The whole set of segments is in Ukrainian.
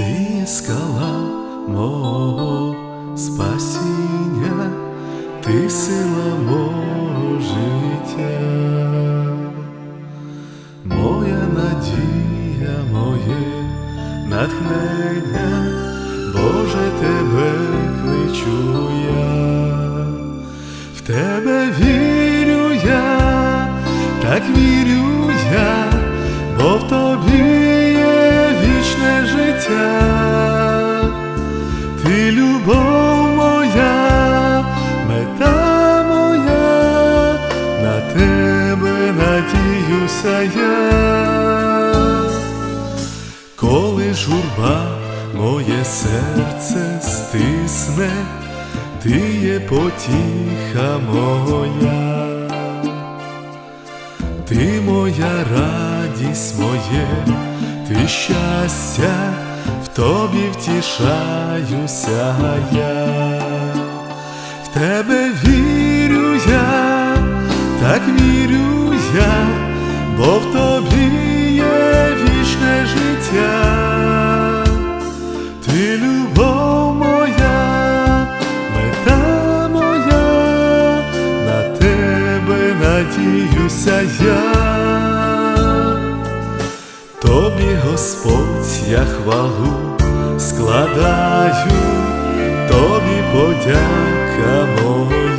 Ти скала мого спасіння, ти сила мого життя, моя надія, моє натхнення, Боже, тебе кличу я, в тебе вірю я, так вірю я, коли журба моє серце стисне, ти є потіха моя. Ти моя радість моє, ти щастя, в тобі втішаюся я, в тебе вірю я, так вірю я, бо в тобі є вічне життя, ти любов моя, мета моя, на тебе надіюся я, тобі Господь я хвалу складаю, тобі подяка моя,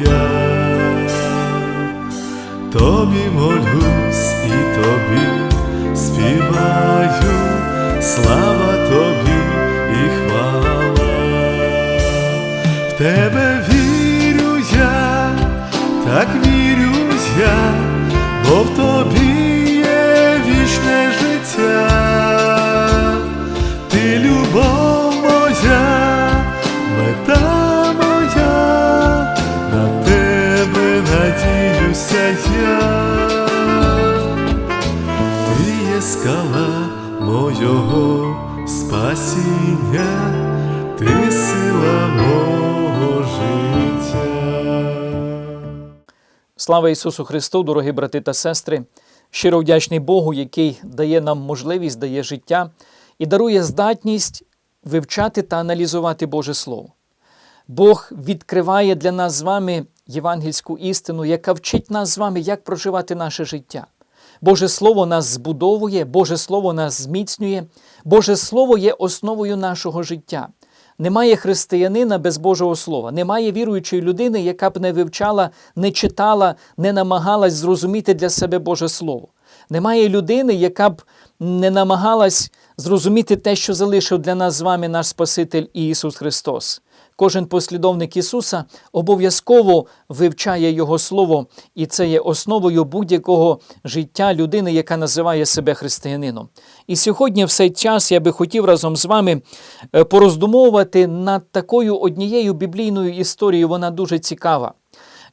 спасіння, ти сила мого життя. Слава Ісусу Христу, дорогі брати та сестри! Щиро вдячний Богу, який дає нам можливість, дає життя і дарує здатність вивчати та аналізувати Боже Слово. Бог відкриває для нас з вами євангельську істину, яка вчить нас з вами, як проживати наше життя. Боже Слово нас збудовує, Боже Слово нас зміцнює, Боже Слово є основою нашого життя. Немає християнина без Божого Слова, немає віруючої людини, яка б не вивчала, не читала, не намагалась зрозуміти для себе Боже Слово. Немає людини, яка б не намагалась зрозуміти те, що залишив для нас з вами наш Спаситель Ісус Христос. Кожен послідовник Ісуса обов'язково вивчає Його Слово, і це є основою будь-якого життя людини, яка називає себе християнином. І сьогодні, в цей час, я би хотів разом з вами е, пороздумовувати над такою однією біблійною історією. Вона дуже цікава.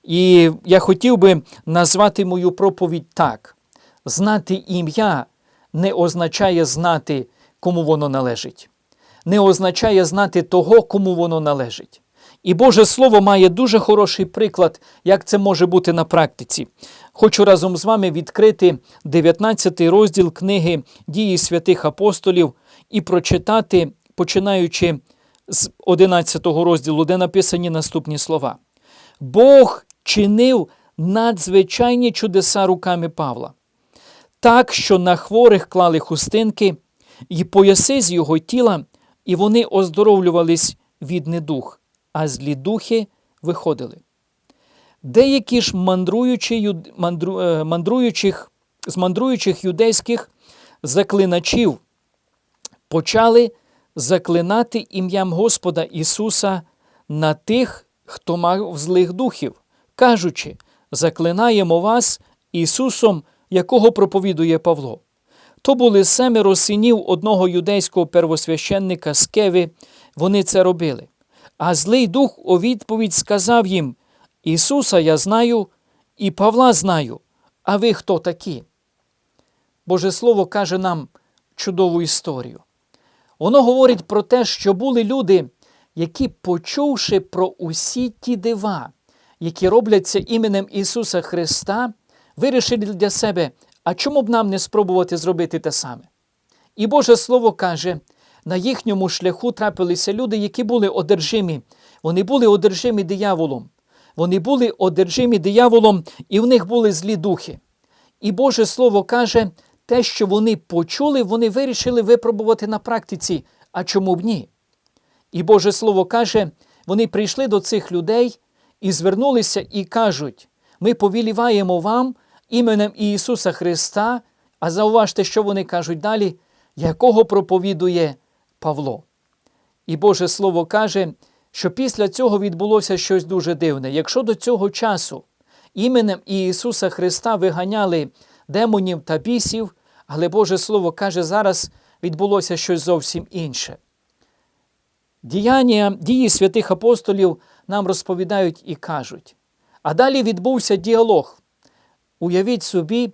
І я хотів би назвати мою проповідь так: знати ім'я не означає знати, кому воно належить не означає знати того, кому воно належить. І Боже Слово має дуже хороший приклад, як це може бути на практиці. Хочу разом з вами відкрити 19 розділ книги Дії святих апостолів і прочитати, починаючи з 11 розділу, де написані наступні слова. Бог чинив надзвичайні чудеса руками Павла, так, що на хворих клали хустинки і пояси з його тіла, і вони оздоровлювались від недух, а злі духи виходили. Деякі ж мандруючі, мандру, е, мандруючих, з мандруючих юдейських заклиначів почали заклинати ім'ям Господа Ісуса на тих, хто мав злих духів, кажучи, заклинаємо вас Ісусом, якого проповідує Павло. То були семеро синів одного юдейського первосвященника Скеви, вони це робили. А злий дух у відповідь сказав їм: Ісуса я знаю, і Павла знаю, а ви хто такі? Боже Слово каже нам чудову історію. Воно говорить про те, що були люди, які, почувши про усі ті дива, які робляться іменем Ісуса Христа, вирішили для себе, а чому б нам не спробувати зробити те саме? І Боже Слово каже, на їхньому шляху трапилися люди, які були одержимі. Вони були одержимі дияволом. Вони були одержимі дияволом, і в них були злі духи. І Боже Слово каже, те, що вони почули, вони вирішили випробувати на практиці. А чому б ні? І Боже Слово каже, вони прийшли до цих людей і звернулися і кажуть: ми повіліваємо вам іменем Ісуса Христа, а зауважте, що вони кажуть далі, якого проповідує Павло. І Боже Слово каже, що після цього відбулося щось дуже дивне. Якщо до цього часу іменем Ісуса Христа виганяли демонів та бісів, але Боже Слово каже, зараз відбулося щось зовсім інше. Діяння дії святих апостолів нам розповідають і кажуть. А далі відбувся діалог. Уявіть собі,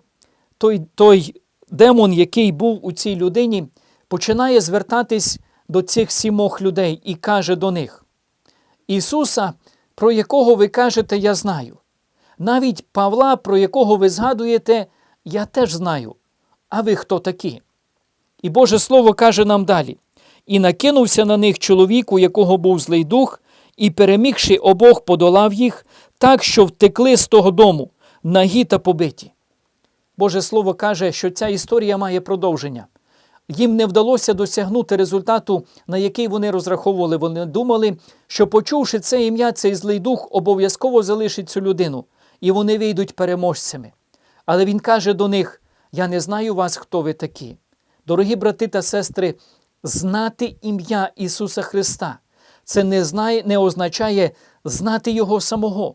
той, той демон, який був у цій людині, починає звертатись до цих сімох людей і каже до них: Ісуса, про якого ви кажете, я знаю. Навіть Павла, про якого ви згадуєте, я теж знаю. А ви хто такі? І Боже Слово каже нам далі: і накинувся на них чоловік, у якого був злий дух, і, перемігши обох, подолав їх, так, що втекли з того дому, нагі та побиті. Боже Слово каже, що ця історія має продовження. Їм не вдалося досягнути результату, на який вони розраховували. Вони думали, що, почувши це ім'я, цей злий дух обов'язково залишить цю людину, і вони вийдуть переможцями. Але він каже до них: Я не знаю вас, хто ви такі. Дорогі брати та сестри, знати ім'я Ісуса Христа це не, знає, не означає знати Його самого.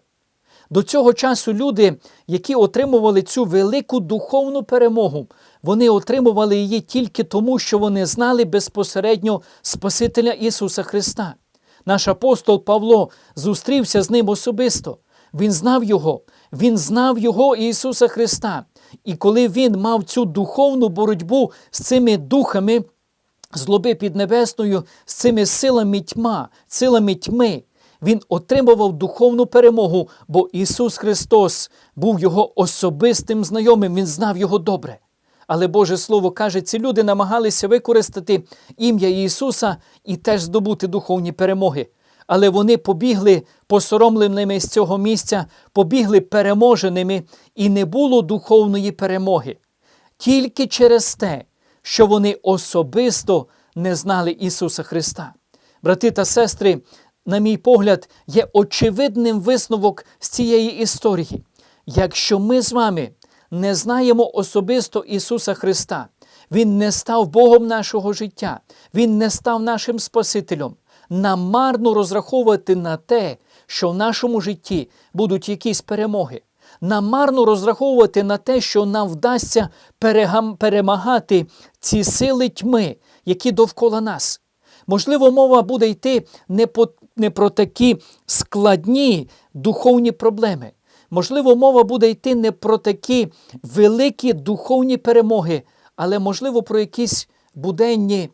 До цього часу люди, які отримували цю велику духовну перемогу, вони отримували її тільки тому, що вони знали безпосередньо Спасителя Ісуса Христа. Наш апостол Павло зустрівся з ним особисто. Він знав Його, він знав Його Ісуса Христа. І коли він мав цю духовну боротьбу з цими духами, злоби піднебесною, з цими силами тьма, силами тьми, він отримував духовну перемогу, бо Ісус Христос був його особистим знайомим, Він знав його добре. Але Боже Слово каже, ці люди намагалися використати ім'я Ісуса і теж здобути духовні перемоги. Але вони побігли посоромленими з цього місця, побігли переможеними, і не було духовної перемоги. Тільки через те, що вони особисто не знали Ісуса Христа. Брати та сестри, на мій погляд, є очевидним висновок з цієї історії. Якщо ми з вами не знаємо особисто Ісуса Христа, Він не став Богом нашого життя, Він не став нашим Спасителем. Нам марно розраховувати на те, що в нашому житті будуть якісь перемоги. Нам марно розраховувати на те, що нам вдасться перемагати ці сили тьми, які довкола нас. Можливо, мова буде йти не, по, не про такі складні духовні проблеми. Можливо, мова буде йти не про такі великі духовні перемоги, але, можливо, про якісь буденні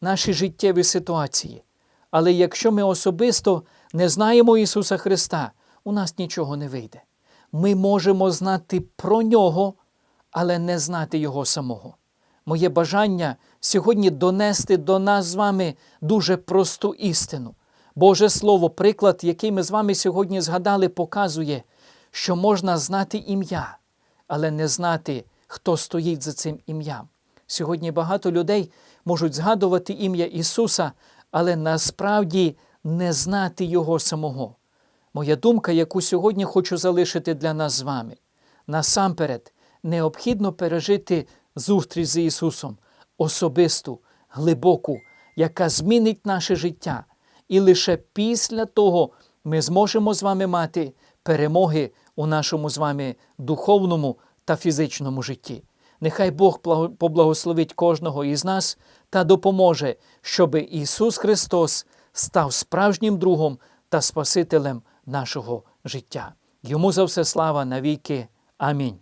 наші життєві ситуації. Але якщо ми особисто не знаємо Ісуса Христа, у нас нічого не вийде. Ми можемо знати про Нього, але не знати Його самого. Моє бажання сьогодні донести до нас з вами дуже просту істину. Боже Слово, приклад, який ми з вами сьогодні згадали, показує, що можна знати ім'я, але не знати, хто стоїть за цим ім'ям. Сьогодні багато людей можуть згадувати ім'я Ісуса, але насправді не знати Його самого. Моя думка, яку сьогодні хочу залишити для нас з вами. Насамперед, необхідно пережити зустріч з Ісусом, особисту, глибоку, яка змінить наше життя. І лише після того ми зможемо з вами мати перемоги у нашому з вами духовному та фізичному житті. Нехай Бог поблагословить кожного із нас та допоможе, щоб Ісус Христос став справжнім другом та Спасителем нашого життя. Йому за все слава навіки. Амінь.